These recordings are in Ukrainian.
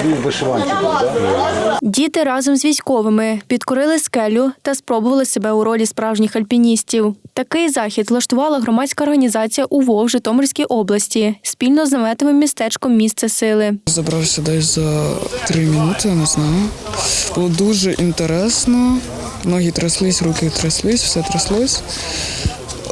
Твій вишиванчик був, так? Діти разом з військовими підкорили скелю та спробували себе у ролі справжніх альпіністів. Такий захід влаштувала громадська організація УВО в Житомирській області спільно з наметовим містечком Місце сили. Забрався десь за три минути, не знаю. Було дуже інтересно. Ноги тряслись, руки тряслись, все тряслось.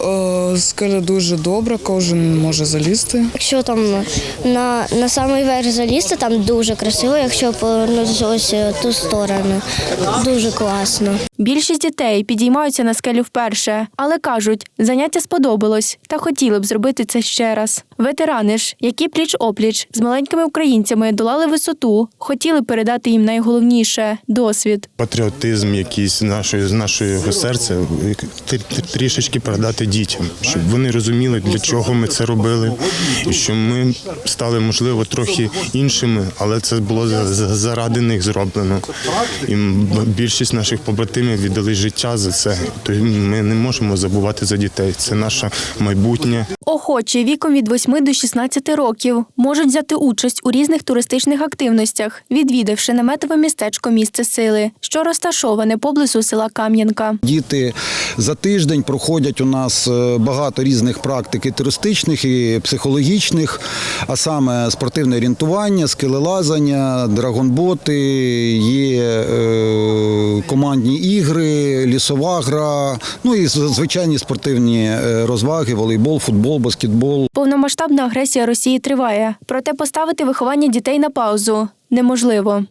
Е, Скеля дуже добра, кожен може залізти. Якщо там на, на самий верх залізти, там дуже красиво, якщо повернутися ось ту сторону. Дуже класно. Більшість дітей підіймаються на скелю вперше, але кажуть, заняття сподобалось та хотіли б зробити це ще раз. Ветерани ж, які пліч опліч з маленькими українцями долали висоту, хотіли передати їм найголовніше досвід. патріотизм якийсь нашої з нашого серця трі- трі- трішечки передати дітям, щоб вони розуміли, для чого ми це робили, і що ми стали можливо трохи іншими, але це було за- за- заради них зроблено. І більшість наших побратимів віддали життя за це. То ми не можемо забувати за дітей. Це наше майбутнє. Охочі віком від 8 до 16 років можуть взяти участь у різних туристичних активностях, відвідавши наметове містечко місце сили, що розташоване поблизу села Кам'янка. Діти за тиждень проходять у нас е, багато різних практик і туристичних, і психологічних, а саме спортивне орієнтування, скелелазання, драгонботи, є е, командні ігри, лісова гра, ну і звичайні спортивні е, розваги, волейбол, футбол, баскетбол. Повномасштабна агресія Росії триває, проте поставити виховання дітей на паузу неможливо.